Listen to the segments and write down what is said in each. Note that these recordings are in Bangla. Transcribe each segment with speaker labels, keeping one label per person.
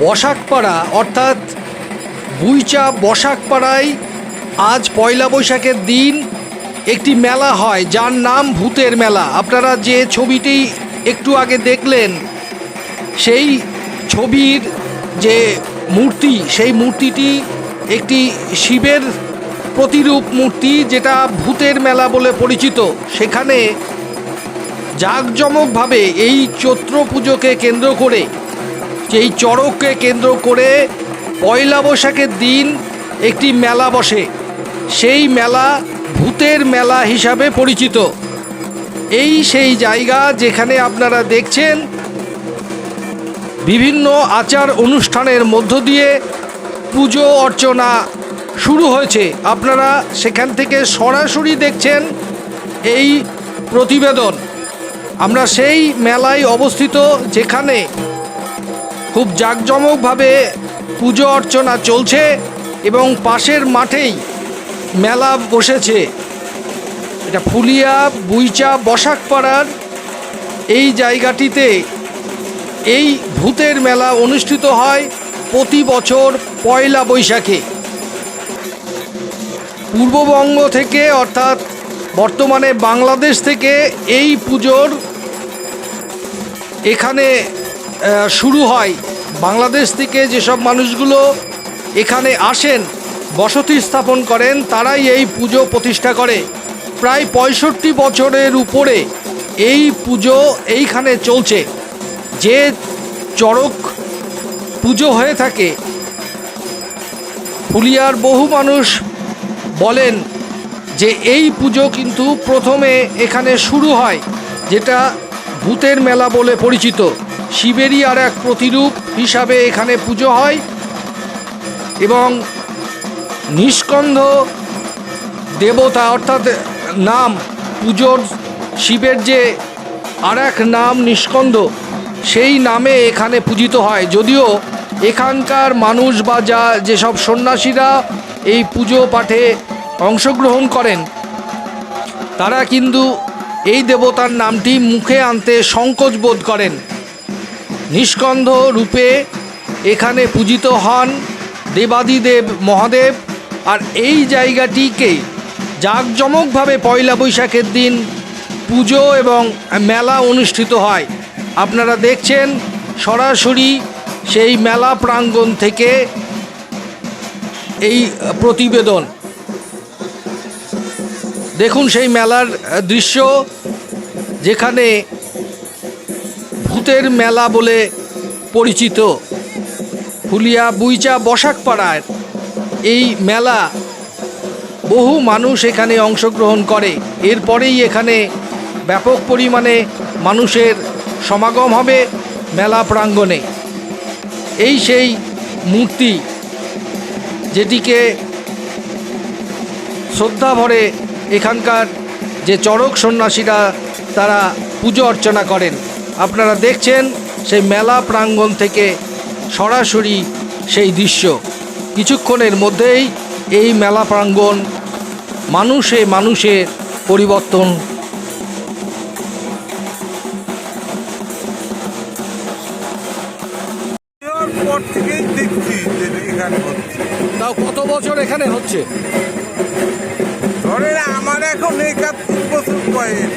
Speaker 1: বসাকপাড়া অর্থাৎ বুইচা বসাকপাড়ায় আজ পয়লা বৈশাখের দিন একটি মেলা হয়, যার নাম ভূতের মেলা। আপনারা যে ছবিটি একটু আগে দেখলেন, সেই ছবির যে মূর্তি, সেই মূর্তিটি একটি শিবের প্রতিরূপ মূর্তি, যেটা ভূতের মেলা বলে পরিচিত। সেখানে জাঁকজমকভাবে এই চৈত্র পুজোকে কেন্দ্র করে এই চড়ককে কেন্দ্র করে পয়লা বৈশাখের দিন একটি মেলা বসে। সেই মেলা ভূতের মেলা হিসাবে পরিচিত। এই সেই জায়গা যেখানে আপনারা দেখছেন বিভিন্ন আচার অনুষ্ঠানের মধ্য দিয়ে পুজো অর্চনা শুরু হয়েছে। আপনারা সেখান থেকে সরাসরি দেখছেন এই প্রতিবেদন। আমরা সেই মেলায় অবস্থিত যেখানে খুব জাঁকজমকভাবে পুজো অর্চনা চলছে এবং পাশের মাঠেই মেলা বসেছে। এটা ফুলিয়া, বুইচা, বসাকপাড়ার এই জায়গাটিতে এই ভূতের মেলা অনুষ্ঠিত হয় প্রতি বছর পয়লা বৈশাখে। পূর্ববঙ্গ থেকে অর্থাৎ বর্তমানে বাংলাদেশ থেকে এই পুজোর এখানে শুরু হয়। বাংলাদেশ থেকে যেসব মানুষগুলো এখানে আসেন, বসতি স্থাপন করেন, তারাই এই পুজো প্রতিষ্ঠা করে। প্রায় পঁয়ষট্টি বছরের উপরে এই পুজো এইখানে চলছে। যে চড়ক পুজো হয়ে থাকে, ফুলিয়ার বহু মানুষ বলেন যে এই পুজো কিন্তু প্রথমে এখানে শুরু হয়, যেটা ভূতের মেলা বলে পরিচিত। শিবেরই আর এক প্রতিরূপ হিসাবে এখানে পুজো হয় এবং নিষ্কন্ধ দেবতা, অর্থাৎ নাম, পুজোর শিবের যে আর এক নাম নিষ্কন্ধ, সেই নামে এখানে পূজিত হয়। যদিও এখানকার মানুষ বা যা যেসব সন্ন্যাসীরা এই পুজো পাঠে অংশগ্রহণ করেন, তারা কিন্তু এই দেবতার নামটি মুখে আনতে সংকোচ বোধ করেন। নিষ্কন্ধ রূপে এখানে পূজিত হন দেবাদিদেব মহাদেব। আর এই জায়গাটিকে জাঁকজমকভাবে পয়লা বৈশাখের দিন পুজো এবং মেলা অনুষ্ঠিত হয়। আপনারা দেখছেন সরাসরি সেই মেলা প্রাঙ্গণ থেকে এই প্রতিবেদন। দেখুন সেই মেলার দৃশ্য, যেখানে ভূতের মেলা বলে পরিচিত। ফুলিয়া বুইচা বসাকপাড়ার এই মেলা বহু মানুষ এখানে অংশগ্রহণ করে। এরপরেই এখানে ব্যাপক পরিমাণে মানুষের সমাগম হবে মেলা প্রাঙ্গণে। এই সেই মূর্তি যেটিকে শ্রদ্ধা ভরে এখানকার যে চড়ক সন্ন্যাসীরা তারা পুজো অর্চনা করেন। আপনারা দেখছেন সেই মেলা প্রাঙ্গণ থেকে সরাসরি সেই দৃশ্য। কিছুক্ষণের মধ্যেই এই মেলা প্রাঙ্গণ মানুষে মানুষে পরিবর্তন
Speaker 2: পর থেকেই দেখছি যে এখানে হচ্ছে।
Speaker 1: তাও কত বছর এখানে হচ্ছে?
Speaker 2: ধরে আমার এখন একাত্তর বছর বয়স।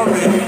Speaker 1: already.